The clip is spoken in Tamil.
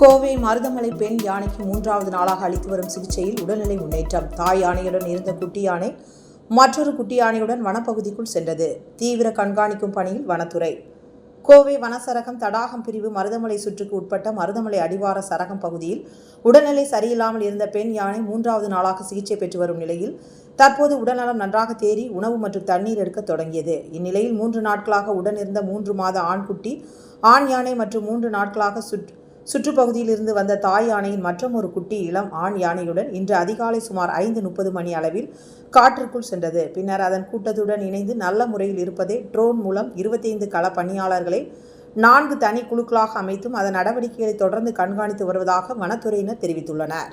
கோவை மருதமலை பெண் யானைக்கு மூன்றாவது நாளாக அளித்து வரும் சிகிச்சையில் உடல்நிலை முன்னேற்றம். தாய் யானையுடன் இருந்த குட்டி யானை மற்றொரு குட்டி யானையுடன் வனப்பகுதிக்குள் சென்றது. தீவிர கண்காணிக்கும் பணியில் வனத்துறை. கோவை வனசரகம் தடாகம் பிரிவு மருதமலை சுற்றுக்கு உட்பட்ட மருதமலை அடிவார சரகம் பகுதியில் உடல்நிலை சரியில்லாமல் இருந்த பெண் யானை மூன்றாவது நாளாக சிகிச்சை பெற்று வரும் நிலையில் தற்போது உடல்நலம் நன்றாக தேறி உணவு மற்றும் தண்ணீர் எடுக்க தொடங்கியது. இந்நிலையில் மூன்று நாட்களாக உடனிருந்த மூன்று மாத ஆண்குட்டி ஆண் யானை மற்றும் மூன்று நாட்களாக சுற்று சுற்றுப்பகுதியில் இருந்து வந்த தாய் யானையின் மற்றும் ஒரு குட்டி இளம் ஆண் யானையுடன் இன்று அதிகாலை சுமார் ஐந்து முப்பது மணி அளவில் காற்றிற்குள் சென்றது. பின்னர் அதன் கூட்டத்துடன் இணைந்து நல்ல முறையில் இருப்பதே ட்ரோன் மூலம் இருபத்தைந்து கள பணியாளர்களை நான்கு தனி குழுக்களாக அமைத்தும் அதன் நடவடிக்கைகளை தொடர்ந்து கண்காணித்து வருவதாக வனத்துறையினர் தெரிவித்துள்ளனர்.